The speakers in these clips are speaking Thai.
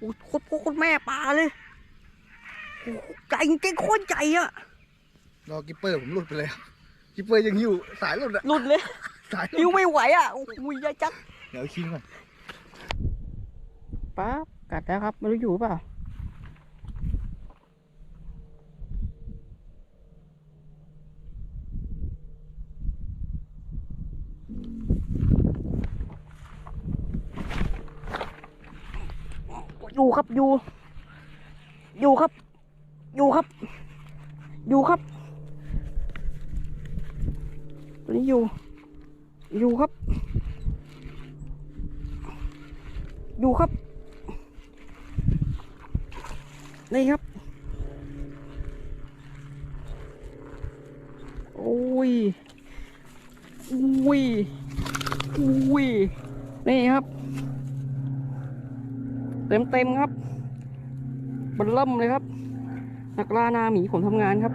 โอ้โหโคตรพ่อโคตรแม่ปลาเลยโอ้โหใจจริงๆโคตรใจอะรอกิปเปอร์ผมหลุดไปเลยกิปเปอร์ยังอยู่สายหลุดอะหลุดเลย สายหยิลุวดไม่ไหวอะโอ้โหยายจัดเดี๋ยวคิงก่อนป๊าบกัดแล้วครับไม่รู้อยู่เปล่า อยู่ครับอยู่ อยู่ครับ อยู่ครับ อยู่ครับ ตัวนี้อยู่ อยู่ครับ อยู่ครับ นี่ครับ โอ้ยอุ้ยอุ้ยนี่ครับ เต็มเต็มๆครับบันเริ่มเลยครับ นักล่าหนาหมีผมทำงานครับ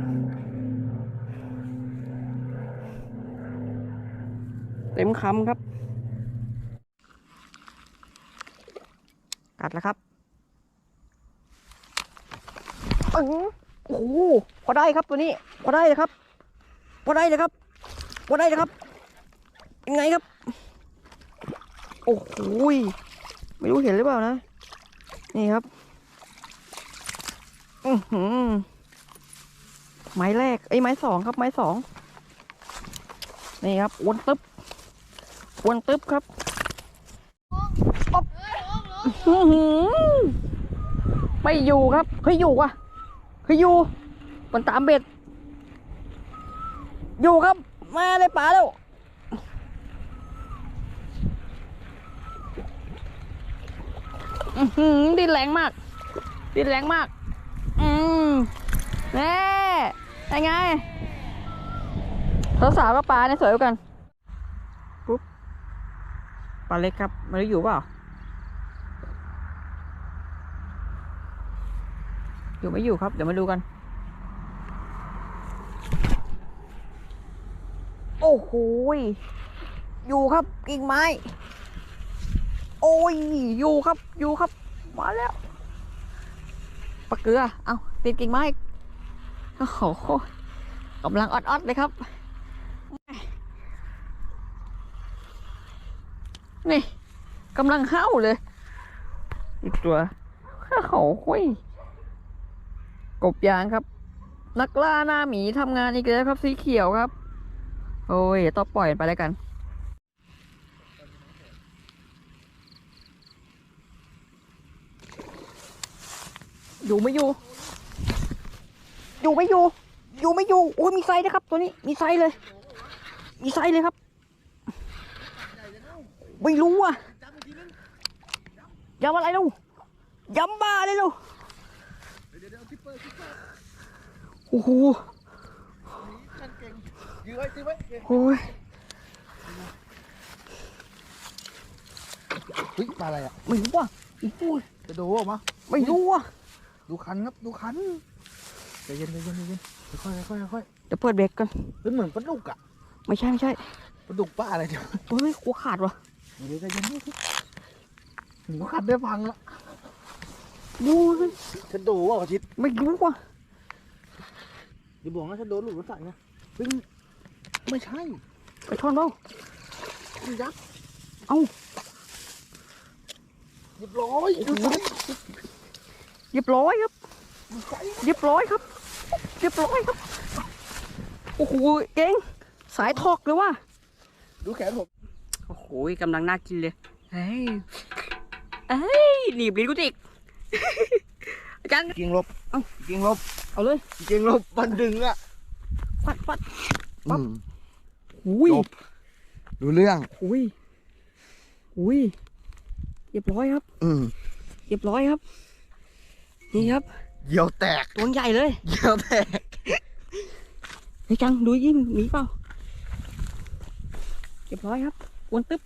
เต็มคำครับ กัดแล้วครับอื้อหือโอ้โหพอได้ครับตัวนี้พอได้เลยครับพอได้เลยครับพอได้เลยครับยังไงครับ โอ้โหไม่รู้เห็นหรือเปล่านะ นี่ครับ อือหือไม้แรกไอ้ยไม้สองครับ ไม้สองนี่ครับวนตึ๊บวนตึ๊บครับป๊อบอือหือไม่อยู่ครับเฮ้ยอยู่ว่ะเฮ้ยอยู่มันตามเบ็ด อยู่ครับ มาได้ป่าแล้ว อือหือ ดินแรงมาก ดินแรงมาก อืมแน่ยังไงสาวๆกับปลาเนี่ยสวยกันปุ๊บปลาเล็กครับม่รู้อยู่เปล่าอยู่ไม่อยู่ครับ เดี๋ยวมาดูกัน โอ้โหอยู่ครับกิ่งไม้ โอ้ย อยู่ครับ อยู่ครับ มาแล้วปลาเกลือ เอาติดกิ่งไม้โอ้โหกำลังออดๆเลยครับ นี่กำลังเข้าเลย อีกตัวโอ้โหยกบยางครับ นักล่าหน้าหมีทำงานอีกแล้วครับสีเขียวครับ โอ้ย ต้องปล่อยไปแล้วกัน อยู่ไม่อยู่ อยู่ไม่อยู่ อยู่ไม่อยู่โอ้ยมีไซส์นะครับ ตัวนี้มีไซส์เลย มีไซส์เลยครับ ไม่รู้อะยำอะไรลูกยำบ้าเลยลูกเดี๋ยวเดี๋ยวกิปเปอร์กิปเปอร์โอ้โหขันเก่งยื้อไว้ตีไว้โอ้ยเฮ้ยปลาอะไรอะไม่รู้ว่ะโอ้โหจะโดออกมาไม่รู้ว่ะ ดูคันครับดูคันใจเย็นใจเย็นใจเย็นค่อยๆค่อยๆค่อยเดี๋ยวเปิดเบรกกันๆเป็นเหมือนปลาดุกอะไม่ใช่ไม่ใช่ปลาดุกปลาอะไรเดี๋ยวโอ้ยกลัวขาดว่ะเดี๋ยวใจเย็นนิดนึงหนูขัดได้ฟังละดูสิฉันโดว่าอาทิตย์ไม่รู้ว่ะอย่าบอกนะฉันโดหลุดรถใส่นะเฮ้ยไม่ใช่ไปช่อนเปล่ามันยักษ์เอ้าเรียบร้อยโอ้โห เรียบร้อยครับมันใส่เรียบร้อยครับเรียบร้อยครับโอ้โหเก่งสายทอกเลยว่ะดูแขนผมโอ้โหกำลังน่ากินเลยเฮ้ยเอ้ยหนีบลิ้นกูจิกอาจารย์เกียงลบเอ้าเกียงลบเอาเลยเกียงลบบันดึงอะฟัดฟัดปั๊บอืมอุ้ยจบดูเรื่องอุ้ยอุ้ยเรียบร้อยครับ อืมเรียบร้อยครับ นี่ครับเหยี่ยวแตกตัวใหญ่เลยเหยี่ยวแตกเฮ้ยจังดูยิ่งมีเปล่าเรียบร้อยครับวนตึ๊บ